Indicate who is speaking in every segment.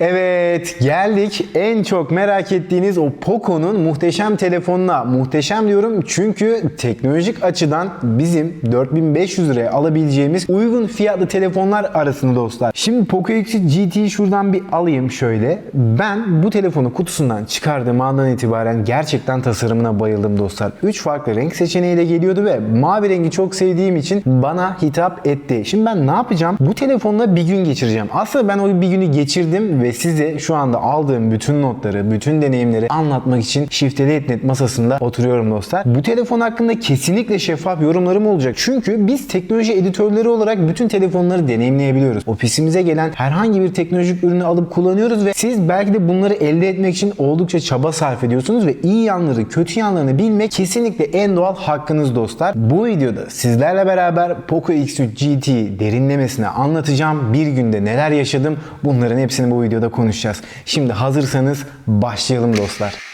Speaker 1: Evet geldik en çok merak ettiğiniz o Poco'nun muhteşem telefonuna. Muhteşem diyorum çünkü teknolojik açıdan bizim 4500 liraya alabileceğimiz uygun fiyatlı telefonlar arasında dostlar. Şimdi Poco X3 GT'yi şuradan bir alayım şöyle. Ben bu telefonu kutusundan çıkardığım andan itibaren gerçekten tasarımına bayıldım dostlar. 3 farklı renk seçeneğiyle geliyordu ve mavi rengi çok sevdiğim için bana hitap etti. Şimdi ben ne yapacağım? Bu telefonla bir gün geçireceğim. Aslında ben o bir günü geçirdim ve size şu anda aldığım bütün notları, bütün deneyimleri anlatmak için Shift'e Net masasında oturuyorum dostlar. Bu telefon hakkında kesinlikle şeffaf yorumlarım olacak. Çünkü biz teknoloji editörleri olarak bütün telefonları deneyimleyebiliyoruz. Ofisimize gelen herhangi bir teknolojik ürünü alıp kullanıyoruz ve siz belki de bunları elde etmek için oldukça çaba sarf ediyorsunuz ve iyi yanları, kötü yanlarını bilmek kesinlikle en doğal hakkınız dostlar. Bu videoda sizlerle beraber Poco X3 GT derinlemesine anlatacağım. Bir günde neler yaşadım bunların hepsini bu videoda konuşacağız. Şimdi hazırsanız başlayalım dostlar.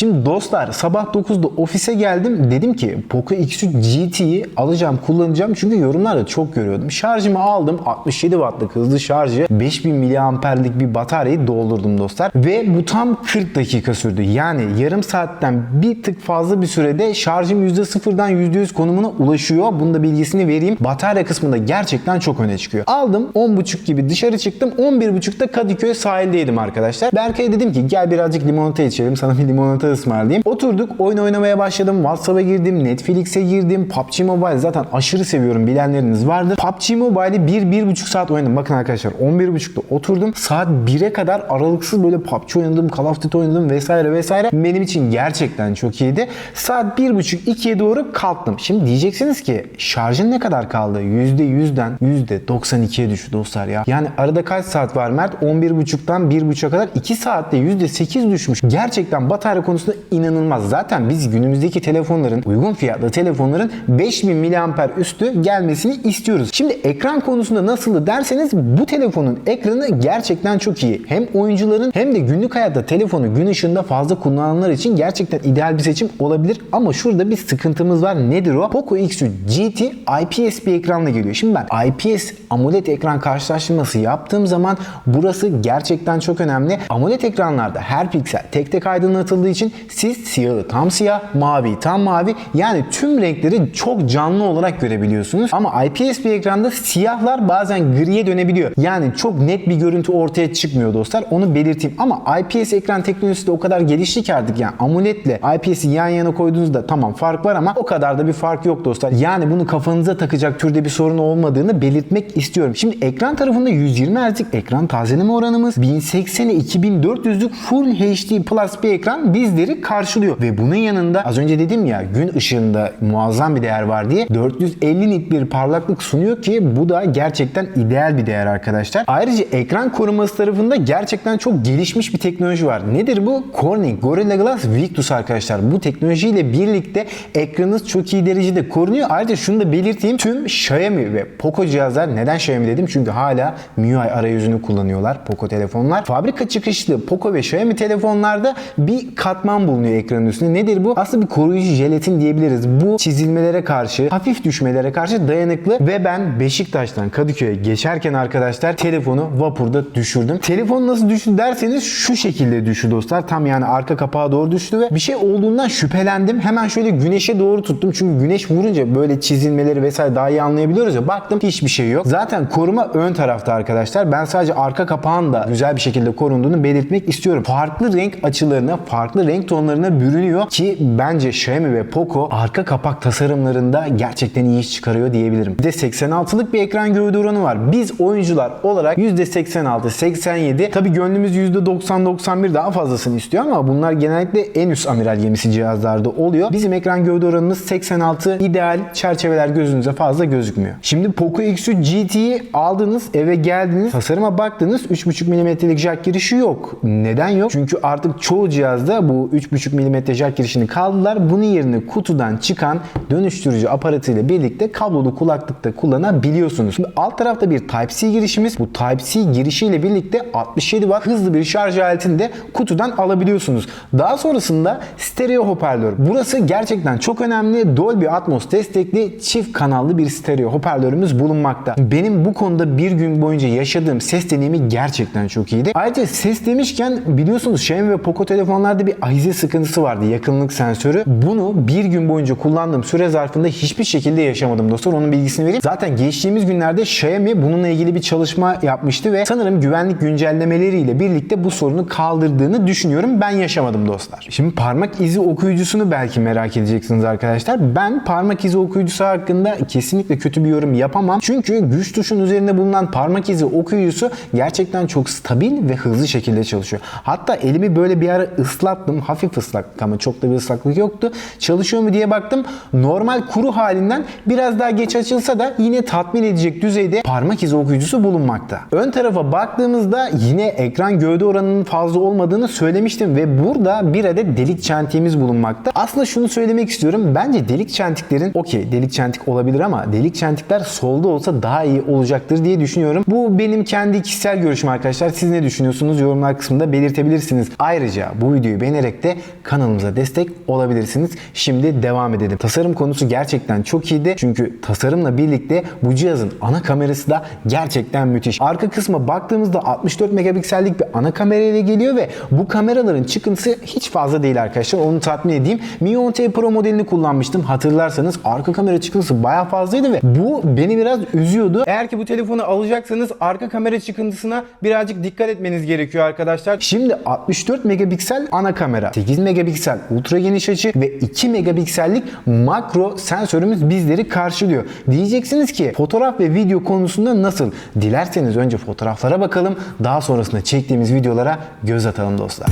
Speaker 1: Şimdi dostlar sabah 9'da ofise geldim. Dedim ki Poco X3 GT'yi alacağım, kullanacağım. Çünkü yorumlarda çok görüyordum. Şarjımı aldım. 67 wattlık hızlı şarjı 5000 miliamperlik bir bataryayı doldurdum dostlar. Ve bu tam 40 dakika sürdü. Yani yarım saatten bir tık fazla bir sürede şarjım %0'dan %100 konumuna ulaşıyor. Bunun da bilgisini vereyim. Batarya kısmında gerçekten çok öne çıkıyor. Aldım 10.30 gibi dışarı çıktım. 11.30'da Kadıköy sahildeydim arkadaşlar. Berkay'a dedim ki gel birazcık limonata içelim. Sana bir limonata ısmarlayayım. Oturduk oyun oynamaya başladım. WhatsApp'a girdim. Netflix'e girdim. PUBG Mobile zaten aşırı seviyorum bilenleriniz vardır. PUBG Mobile'i 1-1,5 saat oynadım. Bakın arkadaşlar 11.30'da oturdum. Saat 1'e kadar aralıksız böyle PUBG oynadım. Call of Duty oynadım vesaire vesaire. Benim için gerçekten çok iyiydi. Saat 1.30-2'ye doğru kalktım. Şimdi diyeceksiniz ki şarjın ne kadar kaldı? %100'den %92'ye düştü dostlar ya. Yani arada kaç saat var Mert? 11.30'dan 1.30'a kadar 2 saatte %8 düşmüş. Gerçekten batarya konusunda inanılmaz. Zaten biz günümüzdeki telefonların, uygun fiyatlı telefonların 5000 mAh üstü gelmesini istiyoruz. Şimdi ekran konusunda nasıldı derseniz bu telefonun ekranı gerçekten çok iyi. Hem oyuncuların hem de günlük hayatta telefonu gün ışığında fazla kullananlar için gerçekten ideal bir seçim olabilir. Ama şurada bir sıkıntımız var. Nedir o? Poco X3 GT IPS bir ekranla geliyor. Şimdi ben IPS AMOLED ekran karşılaştırması yaptığım zaman burası gerçekten çok önemli. AMOLED ekranlarda her piksel tek tek aydınlatıldığı için siz siyahı tam siyah, mavi tam mavi yani tüm renkleri çok canlı olarak görebiliyorsunuz. Ama IPS bir ekranda siyahlar bazen griye dönebiliyor. Yani çok net bir görüntü ortaya çıkmıyor dostlar. Onu belirteyim. Ama IPS ekran teknolojisi de o kadar gelişti ki artık yani AMOLED ile IPS'i yan yana koyduğunuzda tamam fark var ama o kadar da bir fark yok dostlar. Yani bunu kafanıza takacak türde bir sorun olmadığını belirtmek istiyorum. Şimdi ekran tarafında 120 Hz'lik ekran tazeleme oranımız 1080'e 2400'lük Full HD Plus bir ekran bizleri karşılıyor. Ve bunun yanında az önce dedim ya gün ışığında muazzam bir değer var diye 450 nit bir parlaklık sunuyor ki bu da gerçekten ideal bir değer arkadaşlar. Ayrıca ekran koruması tarafında gerçekten çok gelişmiş bir teknoloji var. Nedir bu? Corning Gorilla Glass Victus arkadaşlar. Bu teknolojiyle birlikte ekranınız çok iyi derecede korunuyor. Ayrıca şunu da belirteyim. Tüm Xiaomi ve Poco cihazlar neden Xiaomi dedim? Çünkü hala MIUI arayüzünü kullanıyorlar Poco telefonlar. Fabrika çıkışlı Poco ve Xiaomi telefonlarda bir katman bulunuyor ekranın üstünde. Nedir bu? Aslında bir koruyucu jelatin diyebiliriz. Bu çizilmelere karşı, hafif düşmelere karşı dayanıklı ve ben Beşiktaş'tan Kadıköy'e geçerken arkadaşlar telefonu vapurda düşürdüm. Telefon nasıl düştü derseniz şu şekilde düştü dostlar. Tam yani arka kapağa doğru düştü ve bir şey olduğundan şüphelendim. Hemen şöyle güneşe doğru tuttum. Çünkü güneş vurunca böyle çizilmeleri vesaire daha iyi anlayabiliyoruz ya. Baktım hiçbir şey yok. Zaten koruma ön tarafta arkadaşlar. Ben sadece arka kapağın da güzel bir şekilde korunduğunu belirtmek istiyorum. Farklı renk açılarına, farklı renk tonlarına bürünüyor ki bence Xiaomi ve Poco arka kapak tasarımlarında gerçekten iyi iş çıkarıyor diyebilirim. Bir de 86'lık bir ekran gövde oranı var. Biz oyuncular olarak %86, 87 tabi gönlümüz %90-91 daha fazlasını istiyor ama bunlar genellikle en üst amiral gemisi cihazlarda oluyor. Bizim ekran gövde oranımız 86 ideal çerçeveler gözünüze fazla gözükmüyor. Şimdi Poco X3 GT'yi aldınız eve geldiniz tasarıma baktınız 3.5 mm'lik jack girişi yok. Neden yok? Çünkü artık çoğu cihazda bu bu 3.5 mm jack girişini kaldırdılar. Bunun yerine kutudan çıkan dönüştürücü aparatıyla birlikte kablolu kulaklıkta kullanabiliyorsunuz. Şimdi alt tarafta bir Type-C girişimiz. Bu Type-C girişiyle birlikte 67 watt hızlı bir şarj aletini de kutudan alabiliyorsunuz. Daha sonrasında stereo hoparlör. Burası gerçekten çok önemli. Dolby Atmos destekli çift kanallı bir stereo hoparlörümüz bulunmakta. Benim bu konuda bir gün boyunca yaşadığım ses deneyimi gerçekten çok iyiydi. Ayrıca ses demişken biliyorsunuz Xiaomi ve Poco telefonlarda bir ahize sıkıntısı vardı. Yakınlık sensörü. Bunu bir gün boyunca kullandığım süre zarfında hiçbir şekilde yaşamadım dostlar. Onun bilgisini vereyim. Zaten geçtiğimiz günlerde Xiaomi bununla ilgili bir çalışma yapmıştı ve sanırım güvenlik güncellemeleriyle birlikte bu sorunu kaldırdığını düşünüyorum. Ben yaşamadım dostlar. Şimdi parmak izi okuyucusunu belki merak edeceksiniz arkadaşlar. Ben parmak izi okuyucusu hakkında kesinlikle kötü bir yorum yapamam. Çünkü güç tuşun üzerinde bulunan parmak izi okuyucusu gerçekten çok stabil ve hızlı şekilde çalışıyor. Hatta elimi böyle bir ara ıslattım. Hafif ıslaklık ama çok da bir ıslaklık yoktu. Çalışıyor mu diye baktım. Normal kuru halinden biraz daha geç açılsa da yine tatmin edecek düzeyde parmak izi okuyucusu bulunmakta. Ön tarafa baktığımızda yine ekran gövde oranının fazla olmadığını söylemiştim ve burada bir adet delik çentiğimiz bulunmakta. Aslında şunu söylemek istiyorum. Bence delik çentiklerin okey delik çentik olabilir ama delik çentikler solda olsa daha iyi olacaktır diye düşünüyorum. Bu benim kendi kişisel görüşüm arkadaşlar. Siz ne düşünüyorsunuz? Yorumlar kısmında belirtebilirsiniz. Ayrıca bu videoyu beğenerek de kanalımıza destek olabilirsiniz. Şimdi devam edelim. Tasarım konusu gerçekten çok iyiydi. Çünkü tasarımla birlikte bu cihazın ana kamerası da gerçekten müthiş. Arka kısma baktığımızda 64 megapiksellik bir ana kamera ile geliyor ve bu kameraların çıkıntısı hiç fazla değil arkadaşlar. Onu tatmin edeyim. Mi 10T Pro modelini kullanmıştım. Hatırlarsanız arka kamera çıkıntısı bayağı fazlaydı ve bu beni biraz üzüyordu. Eğer ki bu telefonu alacaksanız arka kamera çıkıntısına birazcık dikkat etmeniz gerekiyor arkadaşlar. Şimdi 64 megapiksel ana kamera, 8 megapiksel ultra geniş açı ve 2 megapiksellik makro sensörümüz bizleri karşılıyor. Diyeceksiniz ki fotoğraf ve video konusunda nasıl? Dilerseniz önce fotoğraflara bakalım. Daha sonrasında çektiğimiz videolara göz atalım dostlar.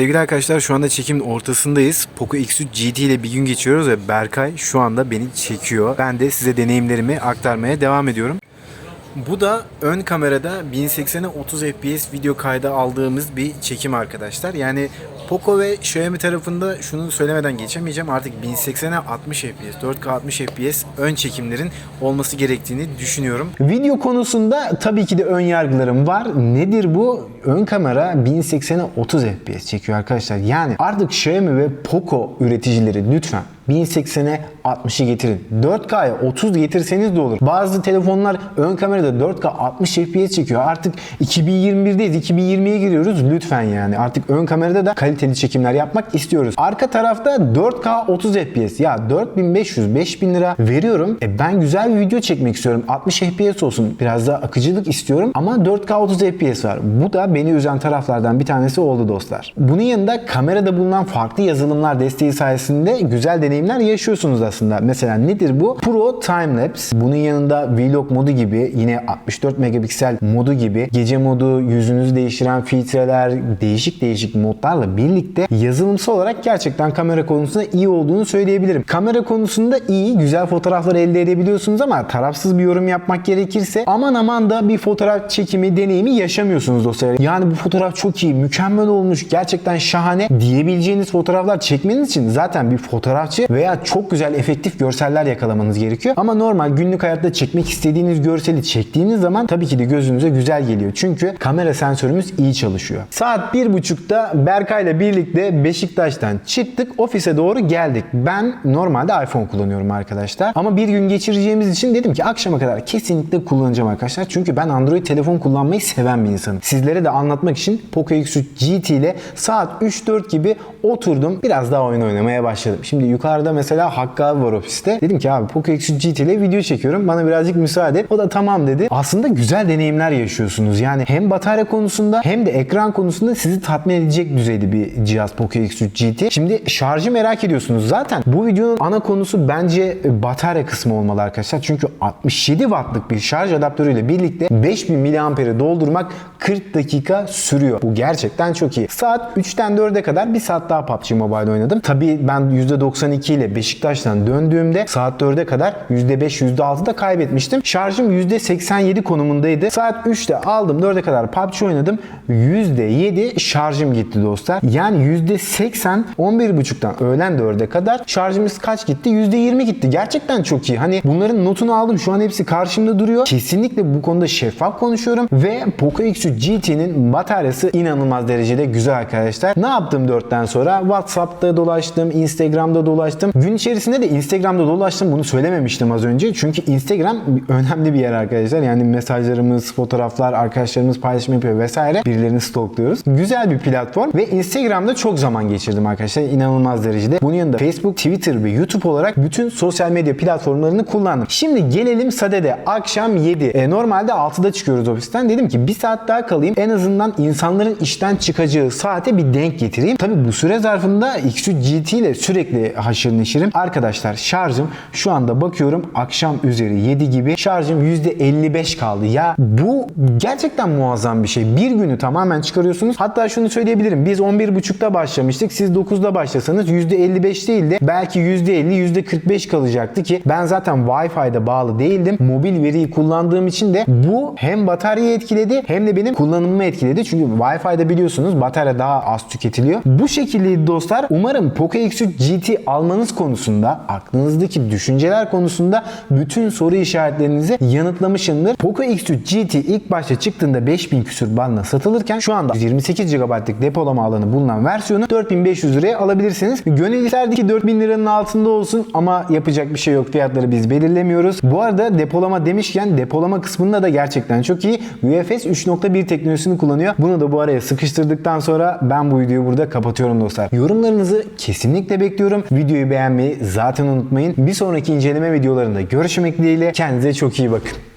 Speaker 1: Sevgili arkadaşlar şu anda çekimin ortasındayız. Poco X3 GT ile bir gün geçiyoruz ve Berkay şu anda beni çekiyor. Ben de size deneyimlerimi aktarmaya devam ediyorum. Bu da ön kamerada 1080'e 30 fps video kaydı aldığımız bir çekim arkadaşlar. Yani Poco ve Xiaomi tarafında şunu söylemeden geçemeyeceğim. Artık 1080'e 60 FPS, 4K 60 FPS ön çekimlerin olması gerektiğini düşünüyorum. Video konusunda tabii ki de ön yargılarım var. Nedir bu? Ön kamera 1080'e 30 FPS çekiyor arkadaşlar. Yani artık Xiaomi ve Poco üreticileri lütfen 1080'e 60'ı getirin. 4K'ya 30 getirseniz de olur. Bazı telefonlar ön kamerada 4K 60 FPS çekiyor. Artık 2021'deyiz. 2020'ye giriyoruz. Lütfen yani. Artık ön kamerada da kaliteli çekimler yapmak istiyoruz. Arka tarafta 4K 30 FPS. Ya 4500 5000 lira veriyorum. E ben güzel bir video çekmek istiyorum. 60 FPS olsun. Biraz daha akıcılık istiyorum ama 4K 30 FPS var. Bu da beni üzen taraflardan bir tanesi oldu dostlar. Bunun yanında kamerada bulunan farklı yazılımlar desteği sayesinde güzel deneyimler yaşıyorsunuz aslında. Mesela nedir bu? Pro Time Lapse. Bunun yanında Vlog modu gibi yine 64 megapiksel modu gibi gece modu, yüzünüzü değiştiren filtreler, değişik değişik modlarla birlikte yazılımsal olarak gerçekten kamera konusunda iyi olduğunu söyleyebilirim. Kamera konusunda iyi, güzel fotoğraflar elde edebiliyorsunuz ama tarafsız bir yorum yapmak gerekirse aman aman da bir fotoğraf çekimi deneyimi yaşamıyorsunuz dostlar. Yani bu fotoğraf çok iyi, mükemmel olmuş, gerçekten şahane diyebileceğiniz fotoğraflar çekmeniz için zaten bir fotoğrafçı veya çok güzel efektif görseller yakalamanız gerekiyor. Ama normal günlük hayatta çekmek istediğiniz görseli çektiğiniz zaman tabii ki de gözünüze güzel geliyor. Çünkü kamera sensörümüz iyi çalışıyor. Saat 1.30'da Berkay'la birlikte Beşiktaş'tan çıktık. Ofise doğru geldik. Ben normalde iPhone kullanıyorum arkadaşlar. Ama bir gün geçireceğimiz için dedim ki akşama kadar kesinlikle kullanacağım arkadaşlar. Çünkü ben Android telefon kullanmayı seven bir insanım. Sizlere de anlatmak için Poco X3 GT ile saat 3-4 gibi oturdum. Biraz daha oyun oynamaya başladım. Şimdi yukarıda mesela Hakkı abi var ofiste. Dedim ki abi Poco X3 GT ile video çekiyorum. Bana birazcık müsaade. O da tamam dedi. Aslında güzel deneyimler yaşıyorsunuz. Yani hem batarya konusunda hem de ekran konusunda sizi tatmin edecek düzeyde bir cihaz Poco X3 GT. Şimdi şarjı merak ediyorsunuz. Zaten bu videonun ana konusu bence batarya kısmı olmalı arkadaşlar. Çünkü 67 wattlık bir şarj adaptörüyle birlikte 5000 mAh'i doldurmak 40 dakika sürüyor. Bu gerçekten çok iyi. Saat 3'ten 4'e kadar bir saat daha PUBG Mobile oynadım. Tabii ben %92 ile Beşiktaş'tan döndüğümde saat 4'e kadar %5 %6'da kaybetmiştim. Şarjım %87 konumundaydı. Saat 3'te aldım 4'e kadar PUBG oynadım. %7 şarjım gitti dostlar. Yani %80 11.30'dan öğlen 4'e kadar şarjımız kaç gitti? %20 gitti. Gerçekten çok iyi. Hani bunların notunu aldım. Şu an hepsi karşımda duruyor. Kesinlikle bu konuda şeffaf konuşuyorum ve Poco X3 GT'nin bataryası inanılmaz derecede güzel arkadaşlar. Ne yaptım 4'ten sonra? WhatsApp'ta dolaştım, Instagram'da dolaştım. Gün içerisinde de Instagram'da dolaştım. Bunu söylememiştim az önce. Çünkü Instagram önemli bir yer arkadaşlar. Yani mesajlarımız, fotoğraflar, arkadaşlarımız paylaşım yapıyor vesaire. Birilerini stalkluyoruz. Güzel bir platform ve Instagram'da çok zaman geçirdim arkadaşlar. İnanılmaz derecede. Bunun yanında Facebook, Twitter ve YouTube olarak bütün sosyal medya platformlarını kullandım. Şimdi gelelim Sade'de. Akşam 7. E, normalde 6'da çıkıyoruz ofisten. Dedim ki bir saat daha kalayım. En azından insanların işten çıkacağı saate bir denk getireyim. Tabi bu süre zarfında X3 GT ile sürekli haşır neşirim. Arkadaşlar şarjım şu anda bakıyorum akşam üzeri 7 gibi şarjım %55 kaldı. Ya bu gerçekten muazzam bir şey. Bir günü tamamen çıkarıyorsunuz. Hatta şunu söyleyebilirim. Biz 11.30'da başlamıştık. Siz 9'da başlasanız %55 değil de belki %50, %45 kalacaktı ki ben zaten Wi-Fi'de bağlı değildim. Mobil veriyi kullandığım için de bu hem bataryayı etkiledi hem de benim kullanımımı etkiledi. Çünkü Wi-Fi'de biliyorsunuz batarya daha az tüketiliyor. Bu şekilde dostlar umarım Poco X3 GT almanız konusunda aklınızdaki düşünceler konusunda bütün soru işaretlerinizi yanıtlamışımdır. Poco X3 GT ilk başta çıktığında 5000 küsür bandla satılırken şu anda 28 GB'lık depolama alanı bulunan versiyonu 4500 liraya alabilirsiniz. Gönül isterdi ki 4000 liranın altında olsun ama yapacak bir şey yok. Fiyatları biz belirlemiyoruz. Bu arada depolama demişken depolama kısmında da gerçekten çok iyi. UFS 3.1 teknolojisini kullanıyor. Bunu da bu araya sıkıştırdıktan sonra ben bu videoyu burada kapatıyorum dostlar. Yorumlarınızı kesinlikle bekliyorum. Videoyu beğenmeyi zaten unutmayın. Bir sonraki inceleme videolarında görüşmek dileğiyle. Kendinize çok iyi bakın.